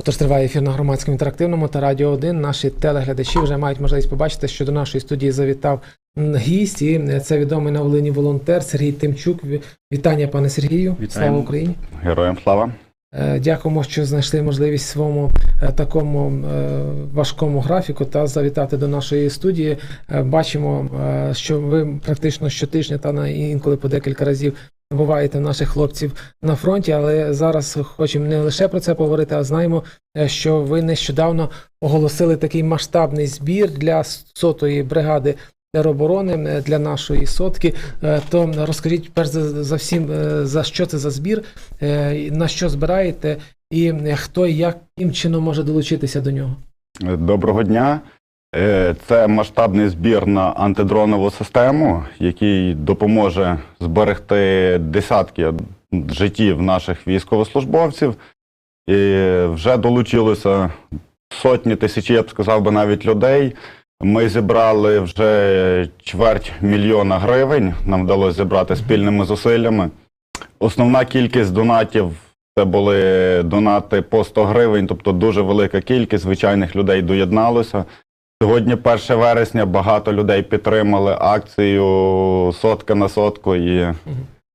Отож триває ефір на громадському інтерактивному та радіо 1. Наші телеглядачі вже мають можливість побачити, що до нашої студії завітав гість. І це відомий на Волині волонтер Сергій Тимчук. Вітання, пане Сергію. Слава Україні. Героям слава. Е, Дякуємо, що знайшли можливість своєму е, такому е, важкому графіку та завітати до нашої студії. Бачимо, що ви практично щотижня та на інколи по декілька разів буваєте наших хлопців на фронті, але зараз хочемо не лише про це поговорити, а знаємо, що ви нещодавно оголосили такий масштабний збір для сотої бригади. Тероборони е, для нашої сотки, Е, то розкажіть перш за, всім, е, за що це за збір, на що збираєте, і хто і яким чином може долучитися до нього. Доброго дня. Це масштабний збір на антидронову систему, який допоможе зберегти десятки життів наших військовослужбовців. І вже долучилося сотні тисячі, я б сказав би, навіть людей. Ми зібрали вже чверть мільйона гривень. Нам вдалося зібрати спільними зусиллями. Основна кількість донатів це були донати по 100 гривень, тобто дуже велика кількість звичайних людей доєдналося. Сьогодні, 1 вересня, багато людей підтримали акцію сотка на сотку і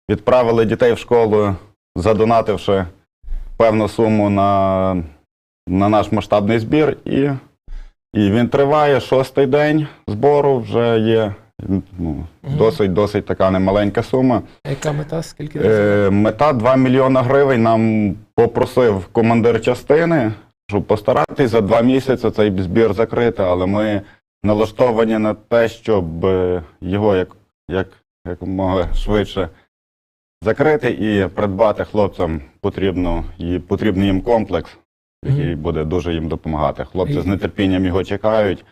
відправили дітей в школу, задонативши певну суму на, на наш масштабний збір. І, і він триває шостий день збору, вже є ну, досить, досить така немаленька сума. А Яка мета? Скільки Е, мета 2 мільйона гривень нам попросив командир частини, щоб постаратись за два місяці цей збір закрити, але ми налаштовані на те, щоб е, його як, як, якомога швидше закрити і придбати хлопцям потрібно, і потрібний їм комплекс, який буде дуже їм допомагати. Хлопці з нетерпінням його чекають.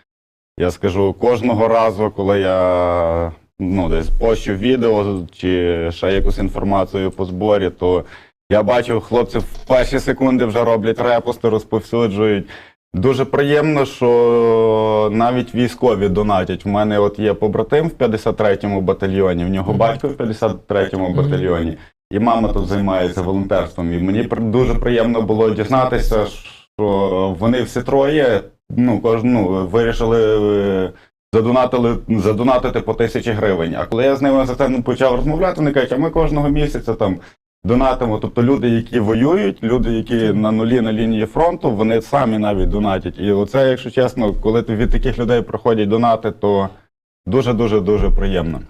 Я скажу кожного разу, коли я ну, десь пощу відео чи ще якусь інформацію по зборі, то я бачу, хлопці в перші секунди вже роблять репости, розповсюджують. Дуже приємно, що навіть військові донатять. У мене от є побратим в 53-му батальйоні, в нього батько в 53-му Мгм. батальйоні, і мама тут займається волонтерством. І мені дуже приємно було дізнатися, що вони всі троє ну, кож, ну, вирішили е, задонатили, задонатити по тисячі гривень. А коли я з ними за це ну, почав розмовляти, вони кажуть, а ми кожного місяця там донатимо. Тобто люди, які воюють, люди, які на нулі на лінії фронту, вони самі навіть донатять. І оце, якщо чесно, коли ти від таких людей проходять донати, то дуже дуже дуже приємно.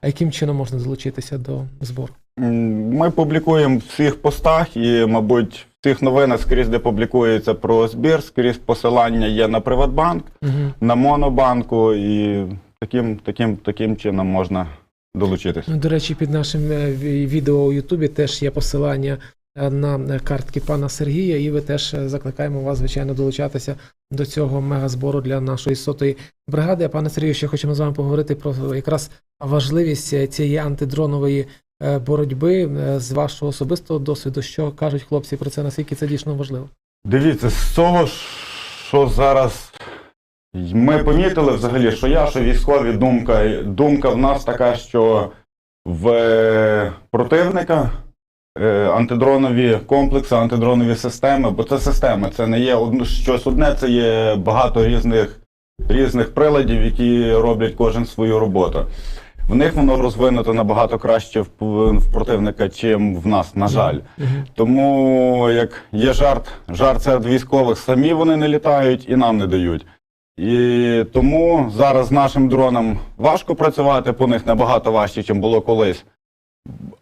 А яким чином можна долучитися до збору? Ми публікуємо в всіх постах і, мабуть, в всіх новинах, скрізь, де публікується про збір, скрізь посилання є на Приватбанк, Мгм. на Монобанку, і таким, таким, таким чином можна долучитися. Ну, До речі, під нашим е, відео у Ютубі теж є посилання е, на е, картки пана Сергія, і ви теж закликаємо вас, звичайно, долучатися до цього мегазбору для нашої сотої бригади. А пане Сергію, ще хочемо з вами поговорити про якраз важливість цієї антидронової боротьби е, з вашого особистого досвіду. Що кажуть хлопці про це, наскільки це дійсно важливо? Дивіться, з того, що зараз ми помітили взагалі, що я, що військові думка, думка в нас така, що в е, противника е, антидронові комплекси, антидронові системи, бо це система, це не є одно- щось одне, це є багато різних, різних приладів, які роблять кожен свою роботу. В них воно розвинуто набагато краще в, противника, чим в нас, на жаль. Тому як є жарт, жарт серед військових, самі вони не літають і нам не дають. І тому зараз з нашим дроном важко працювати, по них набагато важче, ніж було колись.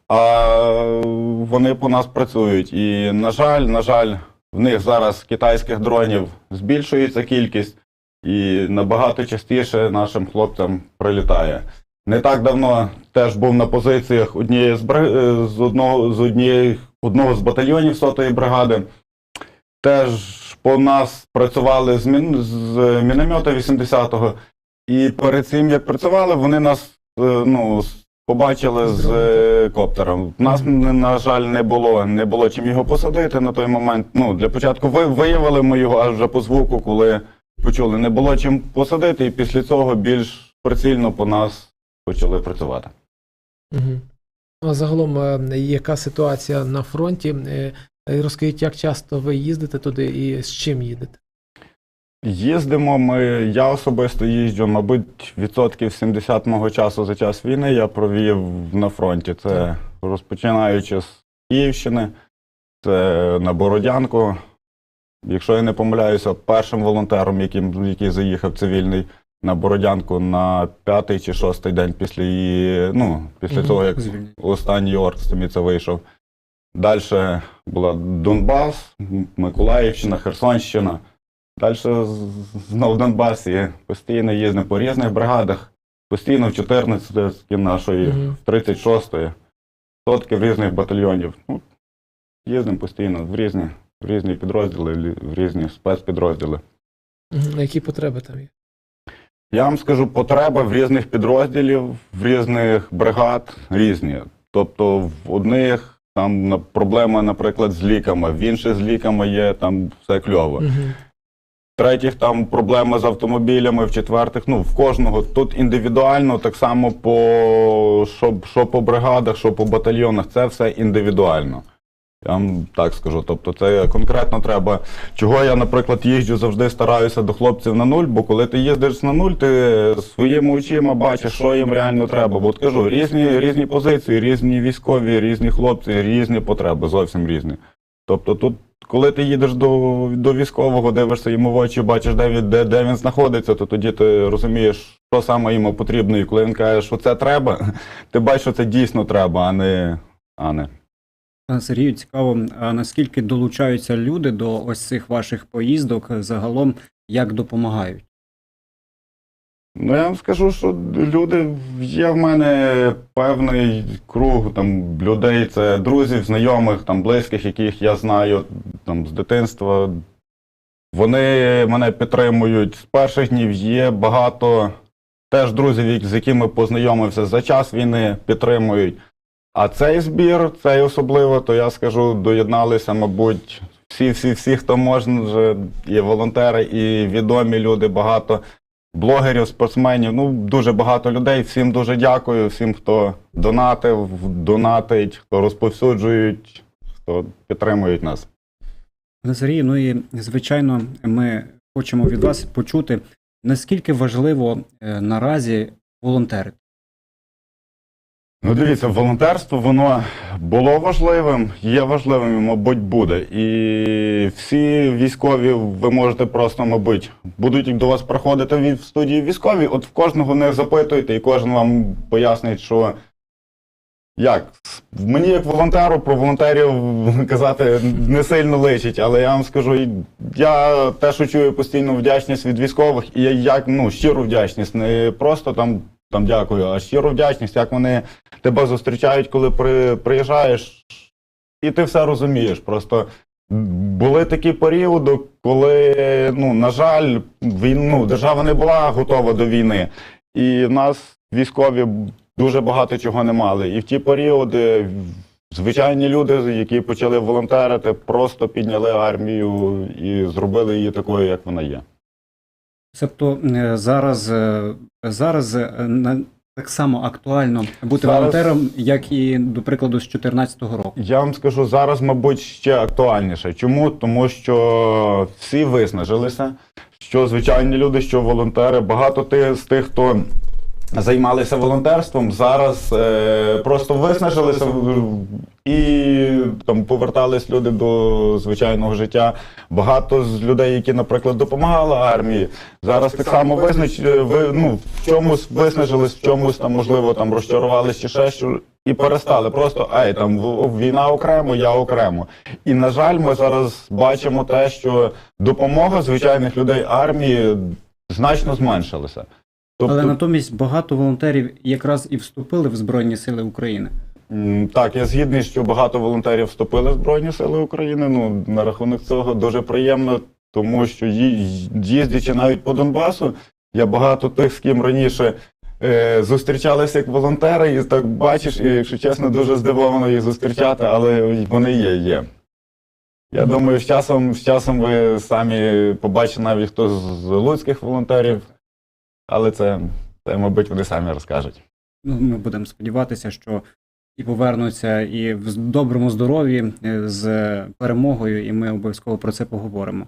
А вони по нас працюють. І, на жаль, на жаль, в них зараз китайських дронів збільшується кількість, і набагато частіше нашим хлопцям прилітає. Не так давно теж був на позиціях однієї з, е, з одного з однієї одного з батальйонів сотої бригади. Теж по нас працювали з, мін, з міномета 80-го. І перед цим, як працювали, вони нас е, ну, побачили з е, коптером. Нас, на жаль, не було, не було чим його посадити на той момент. Ну, для початку ви, виявили ми його аж вже по звуку, коли почули. Не було чим посадити, і після цього більш прицільно по нас почали працювати. Ну, а загалом, е, яка ситуація на фронті? Е, розкажіть, як часто ви їздите туди і з чим їдете? Їздимо ми, я особисто їжджу, мабуть, відсотків 70 мого часу за час війни я провів на фронті. Це Так. розпочинаючи з Київщини, це на Бородянку. Якщо я не помиляюся, першим волонтером, яким, який заїхав цивільний на Бородянку на п'ятий чи шостий день після її, ну, після того, як останній орк це вийшов. Далі була Донбас, Миколаївщина, Херсонщина. Далі знов Донбас і постійно їздимо по різних бригадах, постійно в 14 нашої, в 36-ї, сотки в різних батальйонів. Ну, їздимо постійно в різні, в різні підрозділи, в різні спецпідрозділи. Мгм. А які потреби там є? Я вам скажу, потреби в різних підрозділів, в різних бригад різні. Тобто в одних там проблема, наприклад, з ліками, в інших з ліками є там все кльово. Мгм. В третіх там проблема з автомобілями, в четвертих, ну в кожного тут індивідуально, так само по що, що по бригадах, що по батальйонах, це все індивідуально. Я вам так скажу. Тобто, це конкретно треба. Чого я, наприклад, їжджу, завжди стараюся до хлопців на нуль, бо коли ти їздиш на нуль, ти своїми очима бачиш, що їм реально треба. Бо кажу, різні, різні позиції, різні військові, різні хлопці, різні потреби, зовсім різні. Тобто тут, коли ти їдеш до, до військового, дивишся йому в очі, бачиш, де він, де, де він знаходиться, то тоді ти розумієш, що саме йому потрібно. І коли він каже, що це треба, ти бачиш, що це дійсно треба, а не. А не. Пане Сергію, цікаво, наскільки долучаються люди до ось цих ваших поїздок загалом, як допомагають? Ну, я вам скажу, що люди є в мене певний круг там людей, це друзів, знайомих, там близьких, яких я знаю там з дитинства. Вони мене підтримують з перших днів. Є багато теж друзів, з якими познайомився за час війни, підтримують. А цей збір, цей особливо, то я скажу, доєдналися, мабуть, всі, всі, всі, хто можна, і волонтери, і відомі люди, багато блогерів, спортсменів. Ну, дуже багато людей. Всім дуже дякую, всім, хто донатив, донатить, хто розповсюджують, хто підтримують нас. Пане ну і звичайно, ми хочемо від вас почути, наскільки важливо е, наразі волонтерити. Ну, дивіться, волонтерство воно було важливим, є важливим і, мабуть, буде. І всі військові, ви можете просто, мабуть, будуть до вас приходити в студії військові, от в кожного не запитуйте, і кожен вам пояснить, що як. Мені, як волонтеру, про волонтерів казати не сильно личить, але я вам скажу, я теж чую постійну вдячність від військових, і я як ну, щиру вдячність, не просто там, там дякую, а щиру вдячність, як вони тебе зустрічають, коли при, приїжджаєш, і ти все розумієш. Просто були такі періоди, коли, ну, на жаль, війну, держава не була готова до війни. І в нас військові дуже багато чого не мали. І в ті періоди звичайні люди, які почали волонтерити, просто підняли армію і зробили її такою, як вона є. Тобто е, зараз, е, зараз е, так само актуально бути Зараз- волонтером, як і, до прикладу, з 2014 року. Я вам скажу зараз, мабуть, ще актуальніше. Чому? Тому що всі виснажилися, що звичайні люди, що волонтери, багато з тих, хто займалися волонтерством, зараз е, просто виснажилися і там повертались люди до звичайного життя. Багато з людей, які, наприклад, допомагали армії, зараз так само визнач, ви, ну, в чомусь виснажились, в чомусь там, можливо, там розчарувалися чи ще що. І перестали просто ей, там війна окремо, я окремо. І на жаль, ми зараз бачимо те, що допомога звичайних людей армії значно зменшилася. Тобто, Але натомість багато волонтерів якраз і вступили в Збройні Сили України. Так, я згідний, що багато волонтерів вступили в Збройні Сили України. Ну, на рахунок цього дуже приємно, тому що їздячи навіть по Донбасу, я багато тих, з ким раніше е, зустрічалися як волонтери, і так бачиш, і, якщо чесно, дуже здивовано їх зустрічати, але вони є, є. Я думаю, з часом, з часом ви самі побачите навіть хто з луцьких волонтерів, але це, це, мабуть, вони самі розкажуть. Ну, ми будемо сподіватися, що і повернуться і в доброму здоров'ї е, з перемогою, і ми обов'язково про це поговоримо.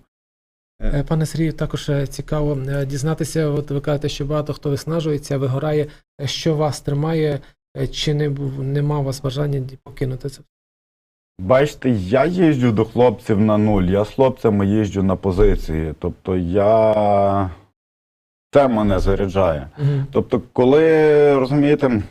Е, Пане Сергію, також е, цікаво е, дізнатися. От ви кажете, що багато хто виснажується, вигорає. Е, Що вас тримає? Е, Чи не був нема у вас бажання покинути це? Бачите, я їжджу до хлопців на нуль, я з хлопцями їжджу на позиції. Тобто я. Це мене заряджає. Угу. Тобто, коли розумієте,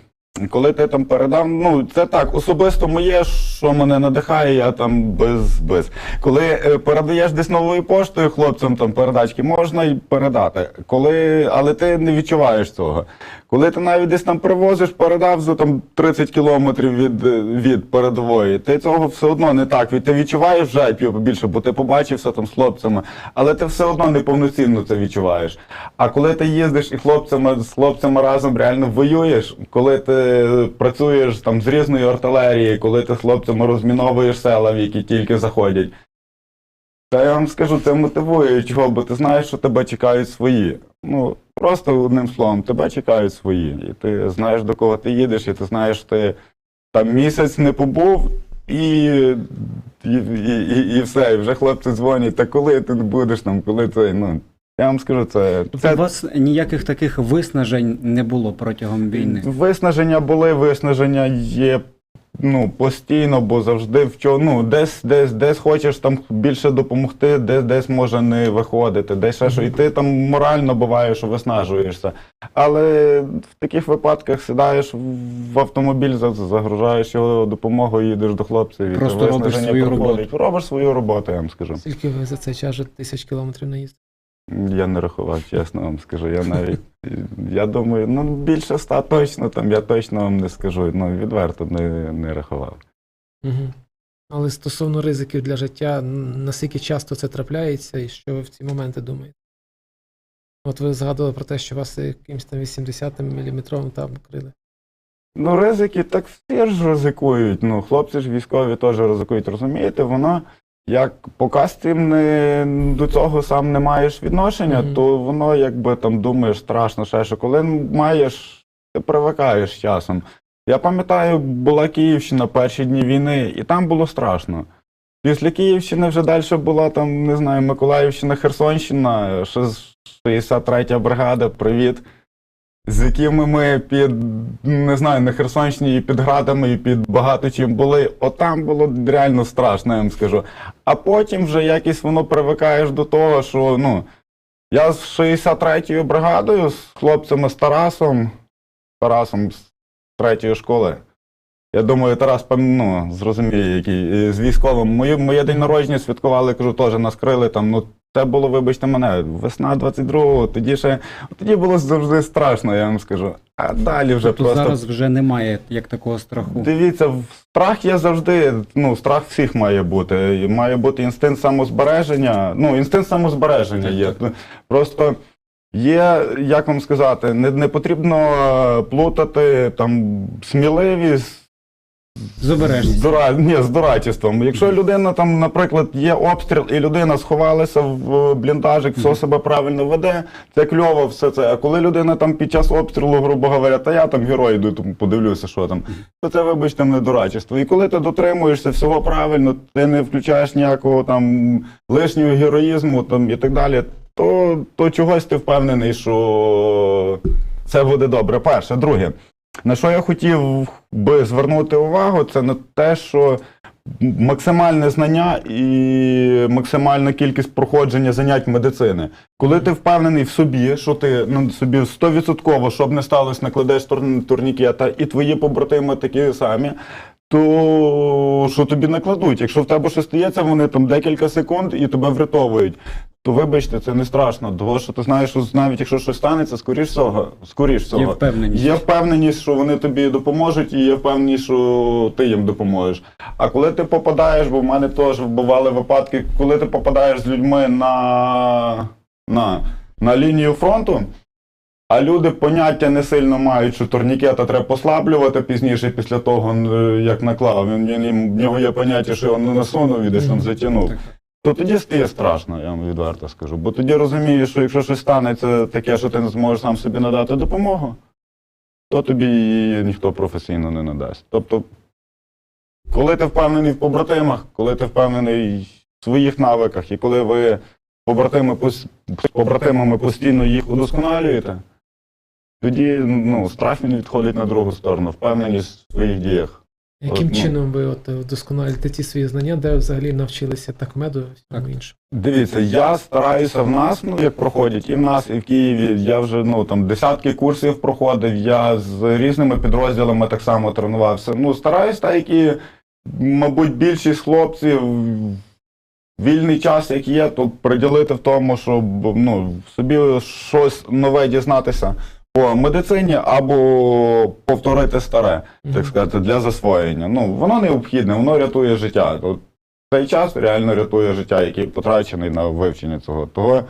коли ти там передав, ну це так, особисто моє, що мене надихає, я там без без. Коли е, передаєш десь новою поштою хлопцям там передачки, можна й передати. Коли, але ти не відчуваєш цього. Коли ти навіть десь там привозиш, передав за там 30 кілометрів від, е, від передової, ти цього все одно не так. Ти відчуваєш вже більше, бо ти побачився там з хлопцями, але ти все одно неповноцінно це відчуваєш. А коли ти їздиш і хлопцями з хлопцями разом реально воюєш, коли ти працюєш там з різною артилерією, коли ти з хлопцями розміновуєш села, в які тільки заходять. Та я вам скажу, це мотивує чого, бо ти знаєш, що тебе чекають свої. Ну, просто одним словом, тебе чекають свої. І ти знаєш, до кого ти їдеш, і ти знаєш, ти там місяць не побув, і, і, і, і, і все. І вже хлопці дзвонять, та коли ти будеш там, коли ти. Ну, я вам скажу, це, Тобто це у вас ніяких таких виснажень не було протягом війни. Виснаження були, виснаження є ну, постійно, бо завжди в чо, ну, десь, десь, десь хочеш там більше допомогти, десь, десь може не виходити, десь ще що. І ти там морально буває, що виснажуєшся. Але в таких випадках сідаєш в автомобіль, загружаєш його допомогою, їдеш до хлопців. і Просто робиш свою проходить. Робиш свою роботу, я вам скажу. Скільки ви за цей час вже тисяч кілометрів наїздили? Я не рахував, чесно вам скажу. Я навіть я думаю, ну більше ста точно там, я точно вам не скажу. Ну, відверто не, не рахував. Угу. Але стосовно ризиків для життя, наскільки часто це трапляється, і що ви в ці моменти думаєте? От ви згадували про те, що вас якимось там 80 мм там крили. Ну, ризики, так всі ж ризикують. Ну, хлопці ж військові теж ризикують. Розумієте, воно, як поки з цим не, до цього сам не маєш відношення, Мгм. то воно якби там думаєш страшно ще, що коли маєш, ти привикаєш часом. Я пам'ятаю, була Київщина перші дні війни, і там було страшно. Після Київщини вже далі була там, не знаю, Миколаївщина, Херсонщина, ще з 63 бригада, привіт. З якими ми під, не знаю, на Херсонщині і під градами, і під багато чим були. Отам було реально страшно, я вам скажу. А потім вже якось воно привикаєш до того, що ну, я з 63-ю бригадою, з хлопцями з Тарасом, Тарасом з третьої школи. Я думаю, Тарас ну, зрозуміє, який з військовим. Моє, моє день народження святкували, кажу, теж нас крили там. Ну, це було, вибачте мене, весна 22-го, тоді ще тоді було завжди страшно, я вам скажу. А далі вже Тобто просто. зараз вже немає як такого страху. Дивіться, страх є завжди. Ну, страх всіх має бути. І Має бути інстинкт самозбереження. Ну, інстинкт самозбереження є. Просто є, як вам сказати, не, не потрібно плутати там сміливість. З обережністю. Ні, з дурачеством. Якщо людина там, наприклад, є обстріл, і людина сховалася в бліндажик, все себе правильно веде, це кльово, все це. А коли людина там під час обстрілу, грубо говоря, та я там герой йду, там подивлюся, що там, то це, вибачте, не дурачество. І коли ти дотримуєшся всього правильно, ти не включаєш ніякого там лишнього героїзму там, і так далі, то, то чогось ти впевнений, що це буде добре. Перше, друге. На що я хотів би звернути увагу, це на те, що максимальне знання і максимальна кількість проходження занять медицини. Коли ти впевнений в собі, що ти ну, собі 100%, щоб не сталося, накладеш тур- турнікета, і твої побратими такі самі, то що тобі накладуть? Якщо в тебе щось стається, вони там декілька секунд і тебе врятовують. То вибачте, це не страшно, тому що ти знаєш, що навіть якщо щось станеться, скоріш всього, скоріш всього. Є впевненість. Є впевненість, що вони тобі допоможуть, і є впевненість, що ти їм допоможеш. А коли ти попадаєш, бо в мене теж бували випадки, коли ти попадаєш з людьми на, на, на лінію фронту, а люди поняття не сильно мають, що турнікета треба послаблювати пізніше після того, е, як наклав. Він, в нього є поняття, що його не насунув і десь там затягнув. То тоді стає страшно, я вам відверто скажу. Бо тоді розумієш, що якщо щось станеться таке, що ти не зможеш сам собі надати допомогу, то тобі її ніхто професійно не надасть. Тобто коли ти впевнений в побратимах, коли ти впевнений в своїх навиках, і коли ви побратими, побратимами постійно їх удосконалюєте, тоді ну, страх він відходить на другу сторону, впевненість в своїх діях. Яким От, ну. чином ви от вдосконалюєте ті свої знання, де взагалі навчилися так меду і Так. іншому? Дивіться, я стараюся в нас, ну як проходять, і в нас, і в Києві. Я вже ну там десятки курсів проходив. Я з різними підрозділами так само тренувався. Ну, стараюсь, так як і, мабуть, більшість хлопців. Вільний час, як є, то приділити в тому, щоб ну, собі щось нове дізнатися по медицині або повторити старе, так сказати, для засвоєння. Ну, воно необхідне, воно рятує життя. От цей час реально рятує життя, який потрачений на вивчення цього. Того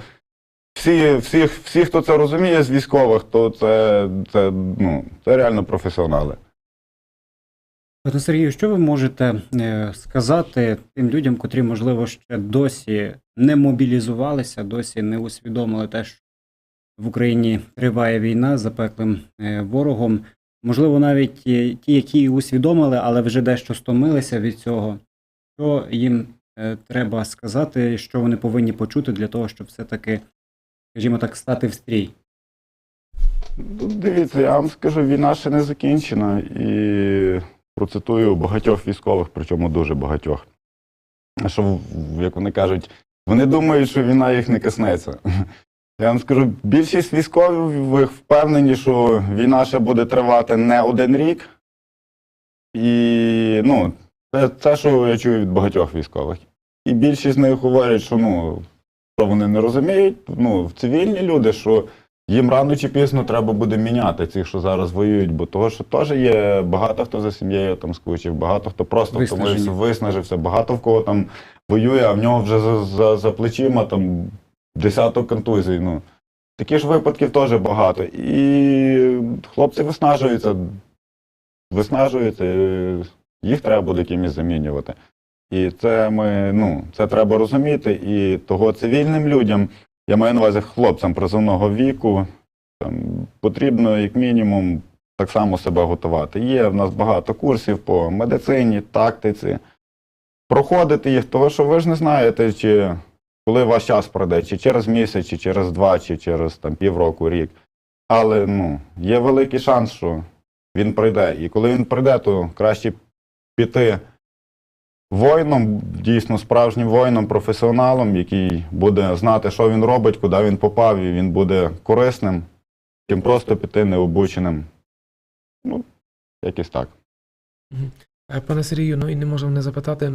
всі, всі, всі, хто це розуміє з військових, то це, це, ну, це реально професіонали. Пане Сергію, що ви можете е, сказати тим людям, котрі, можливо, ще досі не мобілізувалися, досі не усвідомили те, що в Україні триває війна з запеклим е, ворогом? Можливо, навіть е, ті, які усвідомили, але вже дещо стомилися від цього. Що їм е, треба сказати, що вони повинні почути для того, щоб все-таки, скажімо так, стати в стрій? Ну, Дивіться, я вам скажу, війна ще не закінчена і процитую багатьох військових, причому дуже багатьох. Що, як вони кажуть, вони думають, що війна їх не коснеться. Я вам скажу, більшість військових впевнені, що війна ще буде тривати не один рік. І ну, це, це що я чую від багатьох військових. І більшість з них говорять, що ну, що вони не розуміють, ну, цивільні люди, що їм рано чи пізно треба буде міняти цих, що зараз воюють, бо того, що теж є багато хто за сім'єю там скучив, багато хто просто Виснажені. втомився, виснажився, багато в кого там воює, а в нього вже за, за, за плечима там десяток контузій. Ну. Таких ж випадків теж багато. І хлопці виснажуються, виснажуються, їх треба буде кимось замінювати. І це ми, ну, це треба розуміти. І того цивільним людям, я маю на увазі хлопцям призовного віку, там, потрібно, як мінімум, так само себе готувати. Є в нас багато курсів по медицині, тактиці. Проходити їх, тому що ви ж не знаєте, чи коли ваш час пройде, чи через місяць, чи через два, чи через там, півроку, рік. Але ну, є великий шанс, що він прийде. І коли він прийде, то краще піти воїном, дійсно справжнім воїном, професіоналом, який буде знати, що він робить, куди він попав, і він буде корисним, чим просто піти необученим. Ну, якось так. Е, Пане Сергію, ну і не можемо не запитати.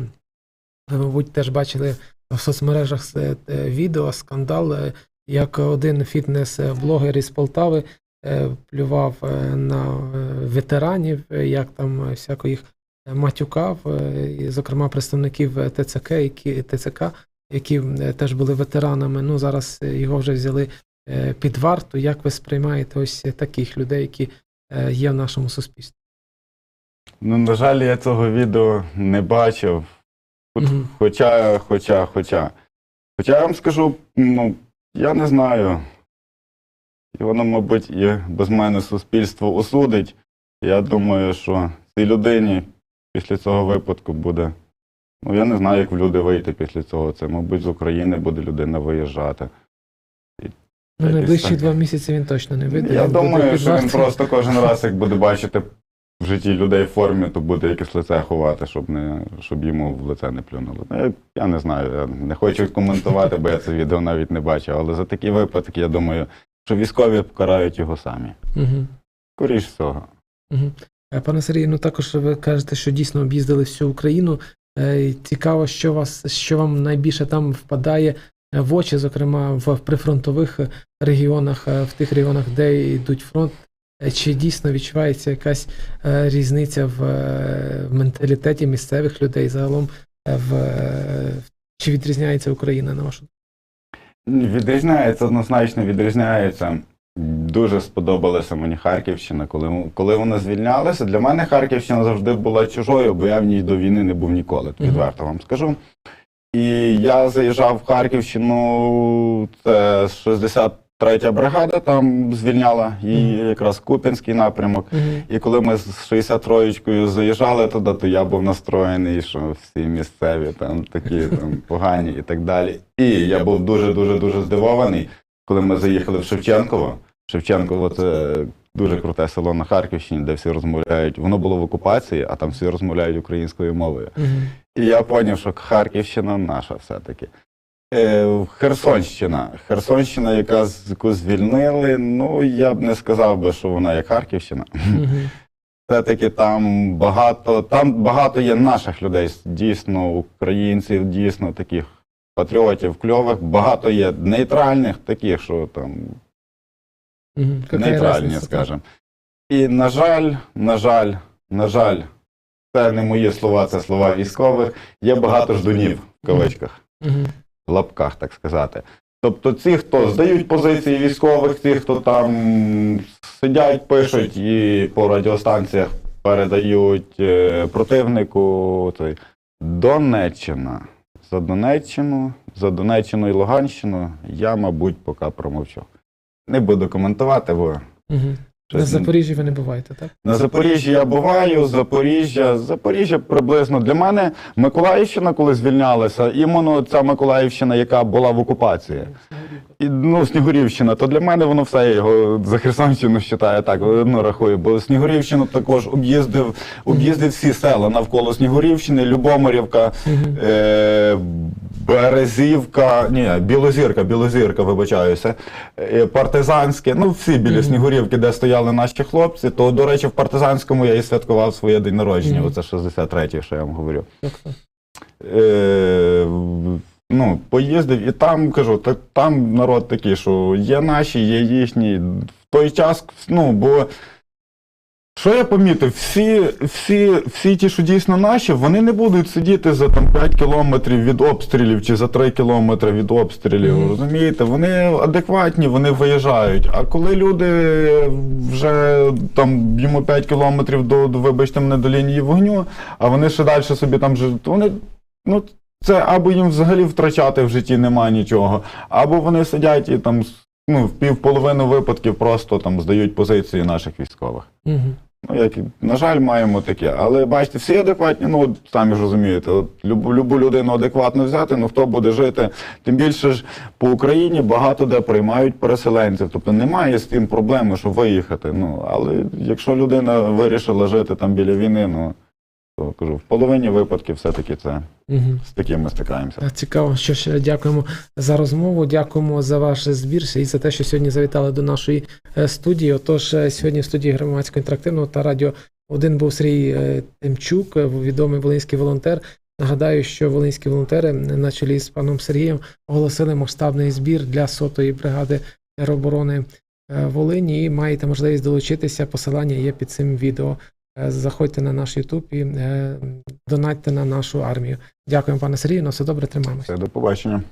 Ви, мабуть, теж бачили в соцмережах відео, скандал, як один фітнес-блогер із Полтави е, плював е, на е, ветеранів, як там всяко їх матюкав, зокрема представників ТЦК, які, ТЦК, які теж були ветеранами. Ну, зараз його вже взяли під варту. Як ви сприймаєте ось таких людей, які є в нашому суспільстві? Ну, на жаль, я цього відео не бачив. Мгм. Хоча, хоча, хоча. Хоча я вам скажу, ну, я не знаю. І воно, мабуть, і без мене суспільство осудить. Я думаю, що цій людині після цього випадку буде. Ну, я не знаю, як в люди вийти після цього. Це, мабуть, з України буде людина виїжджати. Ну, найближчі два місяці він точно не вийде. Я думаю, що він просто кожен раз, як буде бачити в житті людей в формі, то буде якесь лице ховати, щоб не щоб йому в лице не плюнули. Ну, Я, я не знаю, я не хочу коментувати, бо я це відео навіть не бачив. Але за такі випадки, я думаю, що військові покарають його самі. Мгм. Скоріш всього. Мгм. Е, Пане Сергію, ну також ви кажете, що дійсно об'їздили всю Україну. Е, Цікаво, що вас, що вам найбільше там впадає е, в очі, зокрема в прифронтових регіонах, в тих регіонах, де йдуть фронт. Е, Чи дійсно відчувається якась е, різниця в, е, менталітеті місцевих людей загалом? В, чи відрізняється Україна на вашу? Відрізняється, однозначно відрізняється. Дуже сподобалася мені Харківщина, коли, коли вона звільнялася. Для мене Харківщина завжди була чужою, бо я в ній до війни не був ніколи, відверто вам скажу. І я заїжджав в Харківщину це з третя бригада там звільняла її якраз Куп'янський напрямок. І коли ми з 63-ю заїжджали туди, то я був настроєний, що всі місцеві там такі там погані і так далі. І я був дуже дуже дуже здивований, коли ми заїхали в Шевченково. Шевченково це дуже круте село на Харківщині, де всі розмовляють. Воно було в окупації, а там всі розмовляють українською мовою. І я зрозумів, що Харківщина наша все-таки. Е, Херсонщина. Херсонщина, яка яку звільнили, ну я б не сказав би, що вона як Харківщина. Все-таки там багато, там багато є наших людей, дійсно українців, дійсно таких патріотів кльових. Багато є нейтральних, таких, що там. Нейтральні, скажімо. І, на жаль, на жаль, на жаль, це не мої слова, це слова військових. Є багато ждунів в кавичках. В лапках, так сказати. Тобто ці, хто здають позиції військових, ті, хто там сидять, пишуть і по радіостанціях передають е, противнику. Донеччина. За Донеччину, за Донеччину і Луганщину я, мабуть, поки промовчу. Не буду коментувати, бо Мгм. На Запоріжжі ви не буваєте, так? на Запоріжжі я буваю, Запоріжжя. Запоріжжя приблизно для мене Миколаївщина, коли звільнялася, іменно ця Миколаївщина, яка була в окупації. І, ну, Снігурівщина, то для мене воно все я його за Херсонщину вважаю так, ну рахую, бо Снігурівщину також об'їздив, об'їздив всі села навколо Снігурівщини, Любомирівка, е, Березівка, ні, Білозірка, Білозірка, вибачаюся, е, партизанське, ну всі біля. Снігурівки, де стояли наші хлопці, то, до речі, в партизанському я і святкував своє день народження, оце 63-й, що я вам говорю. Е, ну, поїздив, і там кажу, так, там народ такий, що є наші, є їхні. В той час, ну, бо що я помітив, всі, всі, всі ті, що дійсно наші, вони не будуть сидіти за там 5 кілометрів від обстрілів чи за 3 кілометри від обстрілів. Мгм. Розумієте, вони адекватні, вони виїжджають. А коли люди вже там йому 5 кілометрів до, до вибачте мене до лінії вогню, а вони ще далі собі там живуть, то вони ну. Це або їм взагалі втрачати в житті немає нічого, або вони сидять і там ну, в півполовину випадків просто там здають позиції наших військових. Мгм. Ну, як, на жаль, маємо таке. Але бачите, всі адекватні, ну от самі ж розумієте, от любу, любу людину адекватно взяти, ну хто буде жити. Тим більше ж по Україні багато де приймають переселенців. Тобто немає з тим проблеми, що виїхати. Ну, але якщо людина вирішила жити там біля війни, ну то кажу, в половині випадків все-таки це Мгм. з таким ми стикаємося. Так, Цікаво, що ж дякуємо за розмову. Дякуємо за ваш збір і за те, що сьогодні завітали до нашої е, студії. Отож, е, сьогодні в студії громадського інтерактивного та радіо 1 був Сергій е, Тимчук, е, відомий волинський волонтер. Нагадаю, що волинські волонтери на чолі з паном Сергієм оголосили масштабний збір для сотої бригади тероборони е, Волині. І маєте можливість долучитися. Посилання є під цим відео. Е, Заходьте на наш Ютуб і е, донатьте на нашу армію. Дякуємо, пане Сергію. На все добре тримаємося. До побачення.